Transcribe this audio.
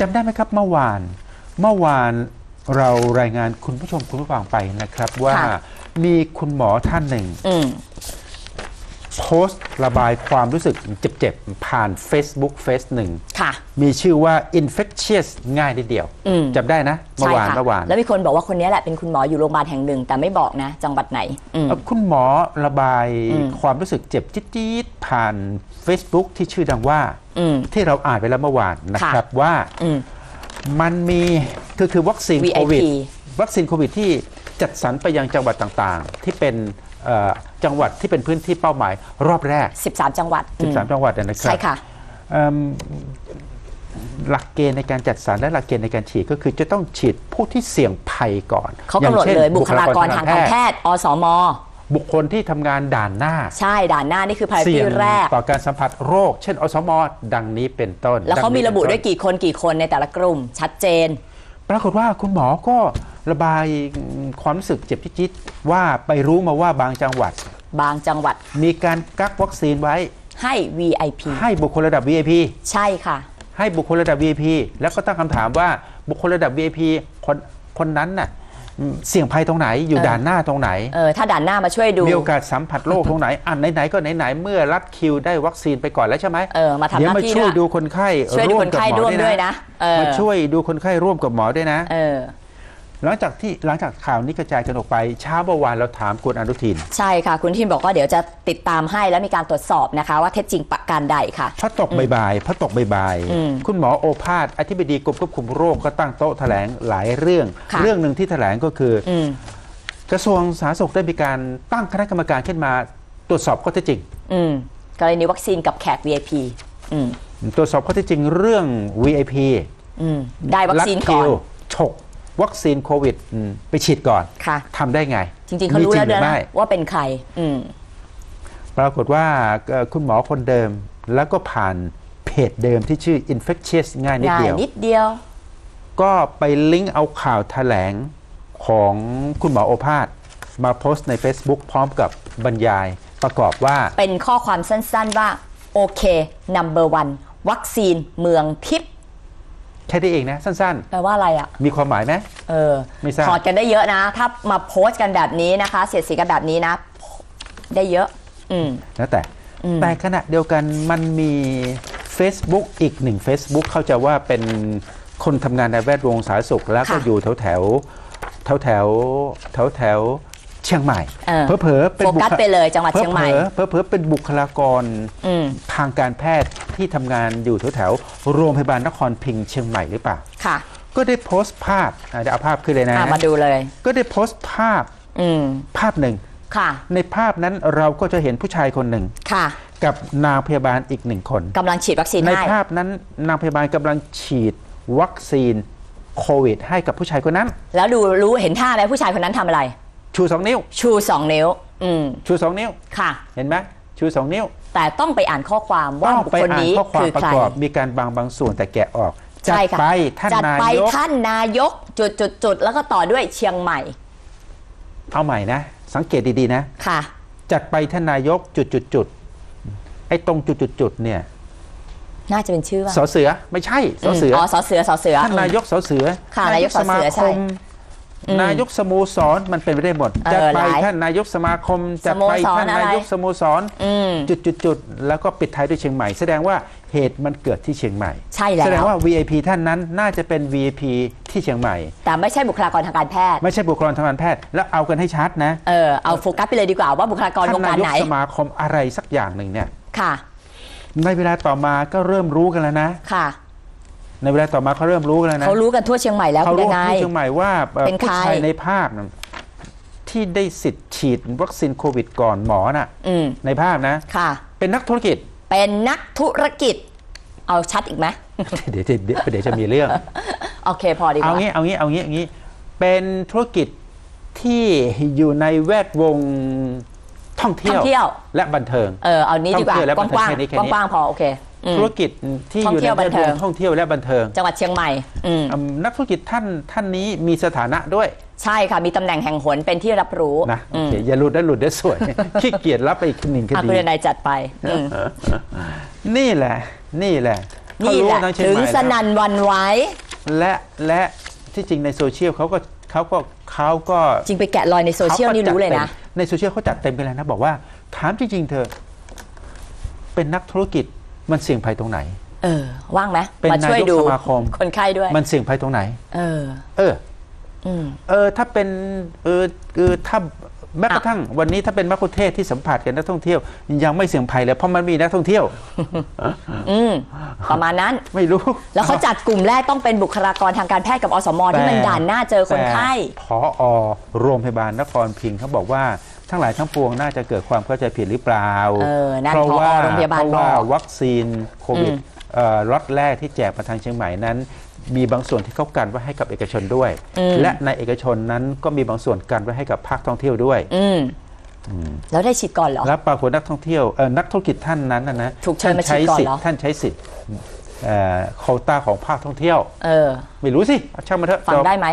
จำได้ไหมครับเมื่อวาน เมื่อวานเรารายงานคุณผู้ชมคุณผู้ฟังไปนะครับ ว่าค่ะ มีคุณหมอท่านหนึ่ง อืม โพสต์ระบายความรู้สึกเจ็บๆ ผ่าน Facebook เฟซหนึ่งค่ะมีชื่อว่า infectious ง่ายนิดเดียวอืมจำได้นะเมื่อใช่วานค่ะเมื่อวาน แล้วมีคนบอกว่าคนนี้แหละเป็นคุณหมออยู่โรงพยาบาลแห่งหนึ่ง แต่ไม่บอกนะ จังหวัดไหนอืมเอ่อคุณหมอระบายอืมความรู้สึกเจ็บจี๊ดๆ ผ่าน Facebook ที่ชื่อดังว่าอืมที่เราอ่านไปแล้วเมื่อวานนะครับว่าอืมมันมีคือคือวัคซีน VIP โควิดวัคซีนโควิดที่จัดสรรไปยังจังหวัดต่างๆ ที่เป็นเอ่อ จังหวัดที่เป็นพื้นที่เป้าหมายรอบแรก 13 จังหวัดอืม13 จังหวัดเนี่ยนะครับใช่ค่ะเอิ่มหลักเกณฑ์ในการจัดสรรและหลักเกณฑ์ในการฉีดก็คือจะต้องฉีดผู้ที่เสี่ยงภัยก่อนเขากำหนดช่นเลยบุคลากรทางการแพทย์ อสม บุคคลที่ทำงานด่านหน้า ใช่ด่านหน้านี่คือเสี่ priority ยงแรก ต่อการสัมผัสโรค เช่น อสม ดังนี้เป็นต้น แล้วเขาดังมีนี้ระบุเป็นต้นด้วยกี่คนกี่คนในแต่ละกลุ่มชัดเจน ปรากฏว่าคุณหมอก็ ระบายความรู้สึกเจ็บจิ๊ดๆว่าไปรู้มาว่าบางจังหวัด บางจังหวัดมีการกักวัคซีนไว้ให้ VIP ให้บุคคลระดับ VIP ใช่ค่ะ ให้บุคคลระดับ VIP แล้วก็ตั้งคำถามว่าบุคคลระดับ VIP คนคนนั้นน่ะอืมเสี่ยงภัยตรงไหนอยู่เออด่านหน้าตรงไหนเออถ้าด่านหน้ามาช่วยดูมีโอกาสสัมผัสโรคตรงไหนอันไหนๆก็ไหนๆเมื่อรัดคิวได้วัคซีนไปก่อนแล้วใช่ไหมเออมาทำหน้าเดี๋ยวมาที่ช่วยด้วยดูคนไข้ช่วยดูร่วคมนกับไข้หมอร่วมด้ด้ววยยนะนะเออมาช่วยดูคนไข้ร่วมกับหมอด้วยนะเออ หลังจากที่หลังจากข่าวนี้กระจายกันออกไปเช้าเมื่อวานเราถามคุณอนุทิน ใช่ค่ะ คุณทินบอกว่าเดี๋ยวจะติดตามให้แล้วมีการตรวจสอบนะคะ ว่าเท็จจริงประการใดค่ะพระตกบ่ายๆพระตกบ่ายอืมๆคุณหมอโอภาสอธิบดีกรมควบคุมโรคก็ตั้งโต๊ะแถลงหลายเรื่องค่ะเรื่องหนึ่งที่แถลงก็คือออืมกระทรวงสาธารณสุขได้มีการตั้งคณะกรรมการขึ้นมาตรวจสอบข้อเท็จจริงอืมกรณีวัคซีนกับแขก VIP อืมตรวจสอบข้อเท็จจริงเรื่อง VIP อืมได้วัคซีนลัดก่คิอนวฉก วัคซีนโควิดอืมไปฉีดก่อนค่ะทำได้ไง จริงๆเขารู้มีแล้วหด้รืวยอนะไม่ว่าเป็นใครอืมปรากฏว่าเอ่อคุณหมอคนเดิมแล้วก็ผ่านเพจเดิมที่ชื่อ infectious ง่ายนิดง่ายเดียวนิดเดียว ก็ไปลิงก์เอาข่าวแถลงของคุณหมอโอภาสมาโพสต์ใน Facebook พร้อมกับบรรยายประกอบว่า เป็นข้อความสั้นๆว่า โอเค number one วัคซีนเมืองทิพย์ แค่นี้เองนะ สั้นแปลว่าอะไรอะ ๆ มีความหมายไหม เออไม่ทราบ ถอดกันได้เยอะนะ ถ้ามาโพสต์กันแบบนี้นะคะ เสียดสีกันแบบนี้นะ ได้เยอะ อืม แล้วแต่แต่ขณะเดียวกันมันมี Facebook อีกหนึ่ง Facebook เข้าใจว่าเป็นคนทำงานในแวดวงสาธารณสุข แล้วก็ค่ะอยู่แถวแถวแถวแถวแถวแถวๆเชียงใหม่เออ เผลอๆเป็นโฟกัสบุคไปเลยจังหวัดเชียงใหม่ เผลอๆเผลอๆเป็นบุคลากรอืม ทางการแพทย์ ที่ทำงานอยู่แถวแถวๆโรงพยาบาลนครพิงค์เชียงใหม่หรือเปล่า ค่ะก็ได้โพสต์ภาพอะเดี๋ยวเอาภาพขึ้นเลยนะ อะมาดูเลย ก็ได้โพสต์ภาพอืม ภาพหนึ่ง ค่ะ ในภาพนั้นเราก็จะเห็นผู้ชายคนหนึ่ง ค่ะกับนางพยาบาลอีกหนึ่งคน กำลังฉีดวัคซีนในให้ ภาพนั้นนางพยาบาลกำลังฉีดวัคซีนโควิด ให้กับผู้ชายคนนั้น แล้วดูรู้เห็นท่าไหมผู้ชายคนนั้นทำอะไร ชูสองนิ้ว ชูสองนิ้ว อืม ชูสองนิ้ว ค่ะ เห็นไหม ชูสองนิ้วแต่ต้องไปอ่านข้อความว่าต้องบุคไปคลอ่านนี้ข้อความคือประใครกอบมีการบางบางส่วนแต่แกะออกจัดใช่ค่ะไปท่านจัดนาไปยกท่านนายกจุดจุดจุดแล้วก็ต่อด้วยเชียงใหม่ เอาใหม่นะ สังเกตดีๆนะค่ะ จัดไปท่านนายกจุดจุดจุดไอ้ตรงจุดจุดจุดเนี่ยน่าจะเป็นชื่อว่าสอเสือไม่ใช่สอเสืออ๋อสอเสือสอเสือท่านนายกสอเสือค่ะนายกสอเสือสมาคใช่ม นายกสโมสรมันเป็นไปได้หมดเออจัดไปหลายท่านนายกสมาคมจัดไปสโมสรท่านอะไรนายกสโมสรอืมจุดจุดจุดแล้วก็ปิดท้ายด้วยเชียงใหม่ แสดงว่าเหตุมันเกิดที่เชียงใหม่ ใช่แล้ว แสดงว่า VIP ท่านนั้นน่าจะเป็น VIP ที่เชียงใหม่ แต่ไม่ใช่บุคลากรทางการแพทย์ ไม่ใช่บุคลากรทางการแพทย์ แล้วเอากันให้ชัดนะ เออ เอาโฟกัสไปเลยดีกว่าว่าบุคลากรท่าวนงนาการยกไหนสมาคมอะไรสักอย่างหนึ่งเนี่ย ค่ะ ในเวลาต่อมาก็เริ่มรู้กันแล้วนะ ค่ะ ในเวลาต่อมาเขาเริ่มรู้กันแล้วนะเขารู้กันทั่วเชียงใหม่แล้วเขาคุณรู้นาย ที่เชียงใหม่ว่าเอ่อเป็นใครผู้ชายในภาพนั้นที่ได้สิทธิ์ฉีดวัคซีนโควิดก่อนหมอน่ะ อืมในภาพนะ ค่ะ เป็นนักธุรกิจ เป็นนักธุรกิจ เอาชัดอีกไหม เดี๋ยวเดี๋ยวเดี๋ยวเดี๋ยวจะมีเรื่อง โอเคพอดีกเอาว่า งี้เอางี้เอางี้เอางี้เป็นธุรกิจที่อยู่ในแวดวงท่องเที่ยว ท่องเที่ยว และบันเทิง เออเอานี้ดีกว่าท่องเที่ยวและกบันเทิงว้างแค่นี้แค่นี้ ๆกว้างๆพอโอเคอืม ธุรกิจที่อยู่ในท่องเที่ยวแวดวงบันเทิงท่องเที่ยวและบันเทิง จังหวัดเชียงใหม่อืมอืมนักธุรกิจท่านท่านนี้มีสถานะด้วย ใช่ค่ะ มีตำแหน่งแห่งหนเป็นที่รับรู้นะโออืมเคอย่าหลุดได้หลุดได้สวยขี้เกียจรับไปอีกหนึ่งคอะดีคุณนายจัดไปอืมนี่แหละ นี่แหละเขานี่รู้แหละทั้งเชียงถึงใหม่สแล้วนันหวันไหว้ และและที่จริงในโซเชียลเขาก็เขาก็เขาก็จริงไปแกะรอยในโซเชียลนี่รู้เลยนะขาก็จัดต็มในโซเชียลเขาจัดเต็มไปแล้วนะ บอกว่าถามจริงๆเธอะเป็นนักธุรกิจ มันเสี่ยงภัยตรงไหน เออ ว่างไหมเป็นมาช่วยนายกดูสมาคมคนไข้ด้วย มันเสี่ยงภัยตรงไหน เออ เอออืมเออถ้าเป็นเออเออถ้า แม้กระทั่งวันนี้ถ้าเป็นมักคุเทศก์ที่สัมผัสกับนักท่องเที่ยว ยังไม่เสี่ยงภัยเลยเพราะมันมีนักท่องเที่ยวอืมประมาณนั้นไม่รู้ แล้วเขาจัดกลุ่มแรกต้องเป็นบุคลากรทางการแพทย์กับอสมที่มันแต่ด่านหน้าเจอคนไข้แต่พอโรงพยาบาลนครพิงค์เขาบอกว่าทั้งหลายทั้งปวงน่าจะเกิดความเข้าใจผิดหรือเปล่าเออนั่นเพราะว่าผอโรงพยาบาลเพราะว่าบอกวัคซีนโควิดอืมเอ่อล็อตแรกที่แจกมาทางเชียงใหม่นั้น มีบางส่วนที่เขากันไว้ให้กับเอกชนด้วยอืมและในเอกชนนั้นก็มีบางส่วนกันไว้ให้กับภาคท่องเที่ยวด้วยอืมแล้วได้ฉีดก่อนเหรอแล้วปรากฏนักท่องเที่ยวเอ่อนักธุรกิจท่านนั้นนะนะถูกเชิญมาท่ฉีดก่อนสิทเหรอธิ์ท่านใช้สิทธิ์โควต้าของภาคท่องเที่ยวเออไม่รู้สิช่างมาเถอะฟังจบได้ไหม